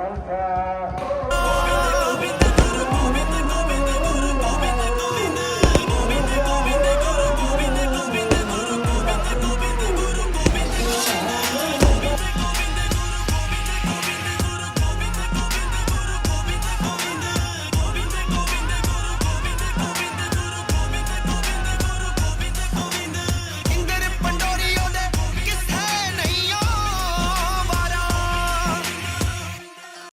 ของเธ